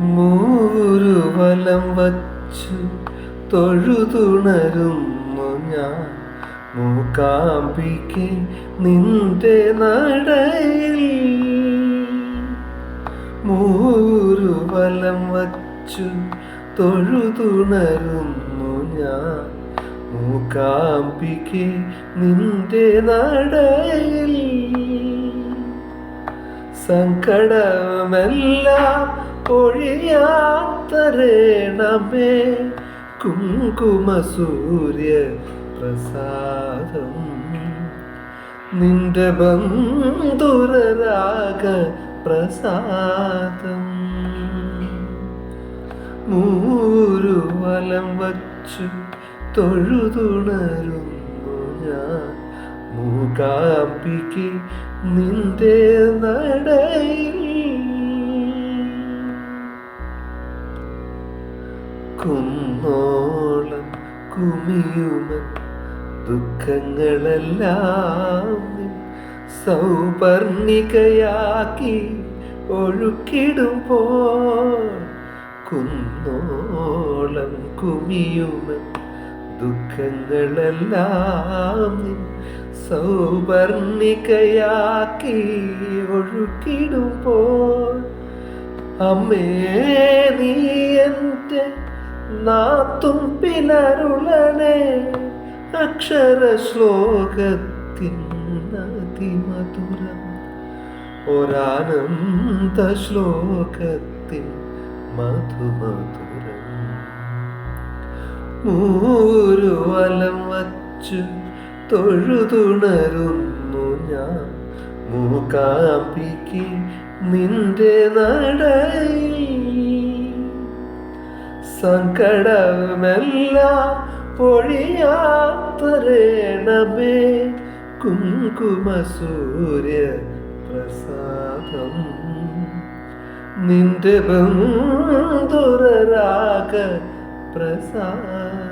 മൂരുവലം വച്ചു തൊഴുതുണരുന്നു ഞാൻ. മൂക്കാമ്പിക്ക് നിന്റെ നടയിൽ. മൂരുവലം വച്ചു തൊഴുതുണരുന്നു ഞാൻ. മൂക്കാമ്പിക്ക് നിന്റെ നടയിൽ. സങ്കടമെല്ലാം ഒഴിയാത്തരേണമേ കുങ്കുമ സൂര്യ പ്രസാദം. നിന്റെ ബന്ധുരരാഗ പ്രസാദം. മൂരുവലം വച്ചു തൊഴുതുണരുന്നു ഞാൻ. മൂകാംബിക്ക് നിന്റെ നടയിൽ കുന്നോളം കുമിയുമൻ. ദുഃഖങ്ങളെല്ലാം സൗപർണികയാക്കി ഒഴുക്കിടുമ്പോൾ കുന്നോളം കുമിയുമൻ. ദുഃഖങ്ങളെല്ലാം സൗപർണികയാക്കി ഒഴുക്കിടുമ്പോൾ അമ്മേ നീ എന്റെ നാത്തും പിലരുളണേ അക്ഷര ശ്ലോകത്തിൻ അതിമധുരം. ഒരാനന്ദ ശ്ലോകത്തിൻ മധുമധുരം. മൂരുവലം വച്ചു തൊഴുതുണരുന്നു ഞാൻ. മൂക്കാമ്പിക്ക് നിന്റെ നടയിൽ സങ്കടമെല്ലാം പൊഴിയാത്തരേണമേ കുങ്കുമ സൂര്യ പ്രസാദം നിന്റെ ബന്ധുരരാഗ പ്രസാദം